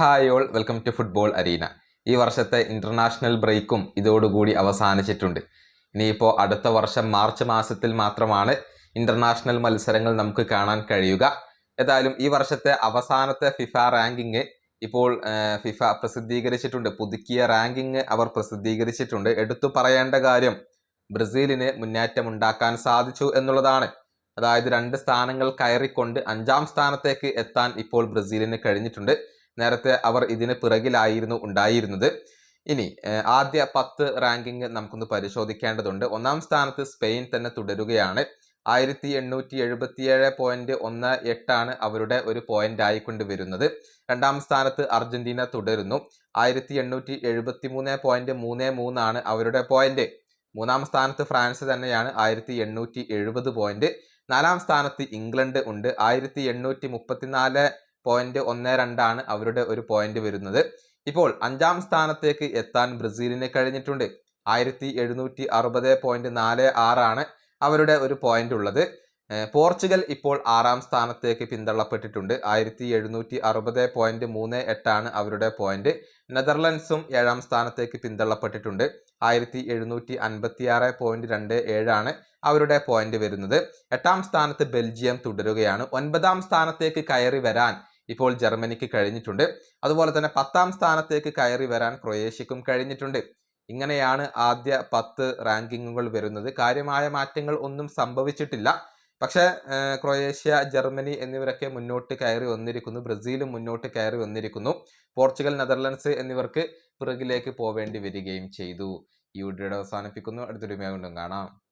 Hi all welcome to football arena. ഈ വർഷത്തെ international ബ്രേക്കും ഇതോടുകൂടി അവസാനിച്ചിട്ടുണ്ട്. ഇനിയിപ്പോൾ അടുത്ത വർഷം മാർച്ച് മാസത്തിൽ മാത്രമാണ് ഇന്റർനാഷണൽ മത്സരങ്ങൾ നമുക്ക് കാണാൻ കഴിയുക. ഏതായാലും ഈ വർഷത്തെ അവസാനത്തെ ഫിഫ റാങ്കിങ് ഇപ്പോൾ ഫിഫ പ്രസിദ്ധീകരിച്ചിട്ടുണ്ട്. പുതുക്കിയ റാങ്കിങ് അവർ പ്രസിദ്ധീകരിച്ചിട്ടുണ്ട്. എടുത്തു പറയേണ്ട കാര്യം ബ്രസീലിന് മുന്നേറ്റം ഉണ്ടാക്കാൻ സാധിച്ചു എന്നുള്ളതാണ്. അതായത് രണ്ട് സ്ഥാനങ്ങൾ കയറിക്കൊണ്ട് അഞ്ചാം സ്ഥാനത്തേക്ക് എത്താൻ ഇപ്പോൾ ബ്രസീലിന് കഴിഞ്ഞിട്ടുണ്ട്. നേരത്തെ അവർ ഇതിന് പിറകിലായിരുന്നു ഉണ്ടായിരുന്നത്. ഇനി ആദ്യ പത്ത് റാങ്കിങ് നമുക്കൊന്ന് പരിശോധിക്കേണ്ടതുണ്ട്. ഒന്നാം സ്ഥാനത്ത് സ്പെയിൻ തന്നെ തുടരുകയാണ്. ആയിരത്തി എണ്ണൂറ്റി എഴുപത്തിയേഴ് പോയിന്റ് ഒന്ന് എട്ടാണ് അവരുടെ ഒരു പോയിന്റ് ആയിക്കൊണ്ട് വരുന്നത്. രണ്ടാം സ്ഥാനത്ത് അർജന്റീന തുടരുന്നു. ആയിരത്തി എണ്ണൂറ്റി എഴുപത്തി മൂന്ന് പോയിന്റ് മൂന്ന് മൂന്നാണ് അവരുടെ പോയിന്റ്. മൂന്നാം സ്ഥാനത്ത് ഫ്രാൻസ് തന്നെയാണ് ആയിരത്തി എണ്ണൂറ്റി എഴുപത് പോയിന്റ്. നാലാം സ്ഥാനത്ത് ഇംഗ്ലണ്ട് ഉണ്ട്. ആയിരത്തി എണ്ണൂറ്റി മുപ്പത്തിനാല് പോയിന്റ് ഒന്ന് രണ്ടാണ് അവരുടെ ഒരു പോയിന്റ് വരുന്നത്. ഇപ്പോൾ അഞ്ചാം സ്ഥാനത്തേക്ക് എത്താൻ ബ്രസീലിന് കഴിഞ്ഞിട്ടുണ്ട്. ആയിരത്തി എഴുന്നൂറ്റി അറുപത് പോയിന്റ് നാല് ആറാണ് അവരുടെ ഒരു പോയിന്റ് ഉള്ളത്. പോർച്ചുഗൽ ഇപ്പോൾ ആറാം സ്ഥാനത്തേക്ക് പിന്തള്ളപ്പെട്ടിട്ടുണ്ട്. ആയിരത്തി എഴുന്നൂറ്റി അറുപത് പോയിന്റ് മൂന്ന് എട്ടാണ് അവരുടെ പോയിന്റ് നെതർലൻഡ്സും ഏഴാം സ്ഥാനത്തേക്ക് പിന്തള്ളപ്പെട്ടിട്ടുണ്ട്. ആയിരത്തി എഴുന്നൂറ്റി അൻപത്തി ആറ് പോയിന്റ് രണ്ട് ഏഴാണ് അവരുടെ പോയിന്റ് വരുന്നത്. എട്ടാം സ്ഥാനത്ത് ബെൽജിയം തുടരുകയാണ്. ഒൻപതാം സ്ഥാനത്തേക്ക് കയറി വരാൻ ഇപ്പോൾ ജർമ്മനിക്ക് കഴിഞ്ഞിട്ടുണ്ട്. അതുപോലെ തന്നെ പത്താം സ്ഥാനത്തേക്ക് കയറി വരാൻ ക്രൊയേഷ്യക്കും കഴിഞ്ഞിട്ടുണ്ട്. ഇങ്ങനെയാണ് ആദ്യ പത്ത് റാങ്കിങ്ങുകൾ വരുന്നത്. കാര്യമായ മാറ്റങ്ങൾ ഒന്നും സംഭവിച്ചിട്ടില്ല. പക്ഷേ ക്രൊയേഷ്യ ജർമ്മനി എന്നിവരൊക്കെ മുന്നോട്ട് കയറി വന്നിരിക്കുന്നു. ബ്രസീലും മുന്നോട്ട് കയറി വന്നിരിക്കുന്നു. പോർച്ചുഗൽ നെതർലൻഡ്സ് എന്നിവർക്ക് പിറകിലേക്ക് പോവേണ്ടി വരികയും ചെയ്തു. ഈ വീഡിയോയുടെ അവസാനിപ്പിക്കുന്നു. അടുത്തൊരു വീണ്ടും കാണാം.